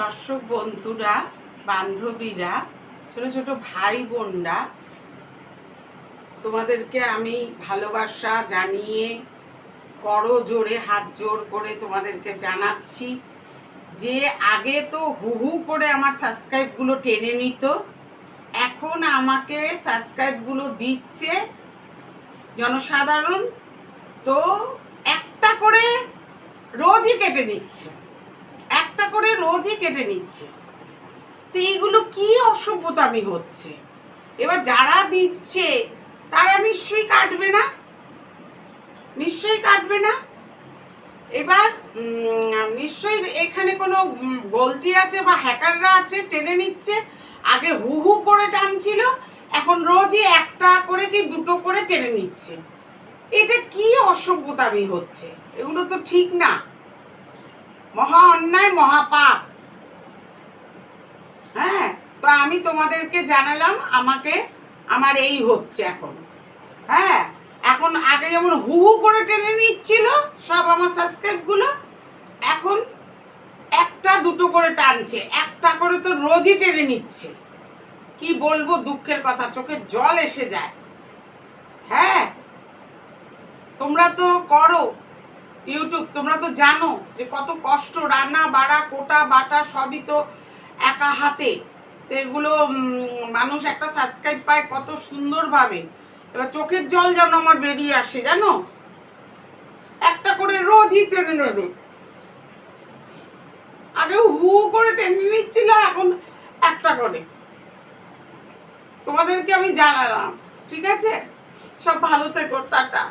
দর্শক বন্ধুরা, বান্ধবীরা, ছোট ছোট ভাই বোনরা তোমাদেরকে আমি ভালোবাসা জানিয়ে করো জোরে, হাত জোর করে তোমাদেরকে জানাচ্ছি যে আগে তো হু হু করে আমার সাবস্ক্রাইবগুলো টেনে নিত, এখন আমাকে সাবস্ক্রাইবগুলো দিচ্ছে জনসাধারণ, তো একটা করে রোজই কেটে নিচ্ছে। করে রোজই কেটে নিচ্ছে। তো এইগুলো কি অসভ্যতামি হচ্ছে? এবার যারা দিচ্ছে, তারা নিশ্চয়ই কাটবে না? নিশ্চয়ই কাটবে না? এবার নিশ্চয়ই এখানে কোনো গলতি আছে বা হ্যাকাররা আছে, টেনে নিচ্ছে, আগে হু হু করে টানছিল, এখন রোজই একটা করে কি দুটো করে টেনে নিচ্ছে। এটা কি অসভ্যতামি হচ্ছে? এগুলো তো ঠিক না। মহা অন্যায়, মহাপাপ। হ্যাঁ তো আমি তোমাদেরকে জানালাম, আমাকে, আমার এই হচ্ছে এখন। হ্যাঁ এখন আগে যেমন হু হু করে টেনে নিচ্ছিল সব আমার সাবস্ক্রাইবগুলো এখন একটা দুটো করে টানছে, একটা করে তো রোজই টেনে নিচ্ছে। কি বলব দুঃখের কথা, চোখে জল এসে যায়। হ্যাঁ তোমরা তো করো ইউটিউব, তোমরা তো জানো যে কত কষ্ট, রান্না, বাড়া, কোটা, বাটা, সবই তো একা হাতে। তো এগুলো মানুষ একটা সাবস্ক্রাইব পায় কত সুন্দরভাবে। এবার চোখের জল যেন আমার বেরিয়ে আসে, জানো? একটা করে রোজই টেনে নেবে। আগে হু করে টেনে নিচ্ছিল, এখন একটা করে। তোমাদেরকে আমি জানালাম, ঠিক আছে? সব ভালো থেকো, টাটা।